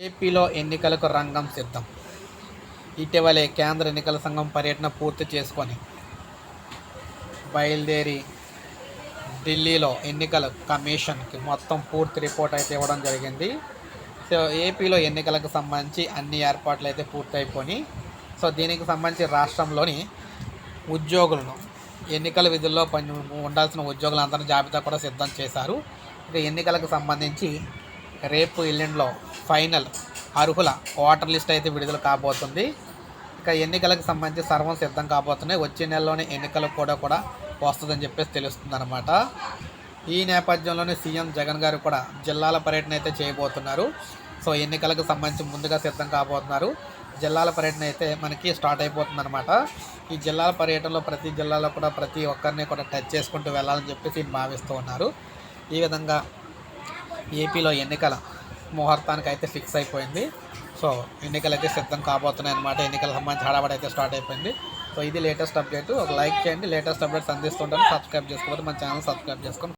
ఏపీలో ఎన్నికలకు రంగం సిద్ధం. ఇటీవలే కేంద్ర ఎన్నికల సంఘం పర్యటన పూర్తి చేసుకొని బయలుదేరి ఢిల్లీలో ఎన్నికల కమిషన్కి మొత్తం పూర్తి రిపోర్ట్ అయితే ఇవ్వడం జరిగింది. సో ఏపీలో ఎన్నికలకు సంబంధించి అన్ని ఏర్పాట్లు అయితే పూర్తయిపోయి సో దీనికి సంబంధించి రాష్ట్రంలోని ఉద్యోగులను ఎన్నికల విధుల్లో పని ఉండాల్సిన ఉద్యోగులందరినీ జాబితా కూడా సిద్ధం చేశారు. ఇక ఎన్నికలకు సంబంధించి రేపు ఎల్లుండిలో ఫైనల్ అర్హుల ఓటర్ లిస్ట్ అయితే విడుదల కాబోతుంది. ఇక ఎన్నికలకు సంబంధించి సర్వం సిద్ధం కాబోతున్నాయి. వచ్చే నెలలోనే ఎన్నికలు కూడా కూడా వస్తుందని చెప్పేసి తెలుస్తుంది అనమాట ఈ నేపథ్యంలోనే సీఎం జగన్ గారు కూడా జిల్లాల పర్యటన అయితే చేయబోతున్నారు. సో ఎన్నికలకు సంబంధించి ముందుగా సిద్ధం కాబోతున్నారు. జిల్లాల పర్యటన అయితే మనకి స్టార్ట్ అయిపోతుంది అనమాట ఈ జిల్లాల పర్యటనలో ప్రతి జిల్లాలో కూడా ప్రతి ఒక్కరిని కూడా టచ్ చేసుకుంటూ వెళ్ళాలని చెప్పేసి భావిస్తూ ఉన్నారు. ఈ విధంగా ఏపీలో ఎన్నికల ముహూర్తానికి అయితే ఫిక్స్ అయిపోయింది. సో ఎన్నికలు అయితే సిద్ధం కాబోతున్నాయి అనమాట ఎన్నికల సంబంధించి హడావడి అయితే స్టార్ట్ అయిపోయింది. సో ఇది లేటెస్ట్ అప్డేట్ ఒక లైక్ చేయండి. లేటెస్ట్ అప్డేట్స్ అందిస్తుంటాను సబ్స్క్రైబ్ చేసుకోకపోతే మన ఛానల్ సబ్స్క్రైబ్ చేసుకోండి.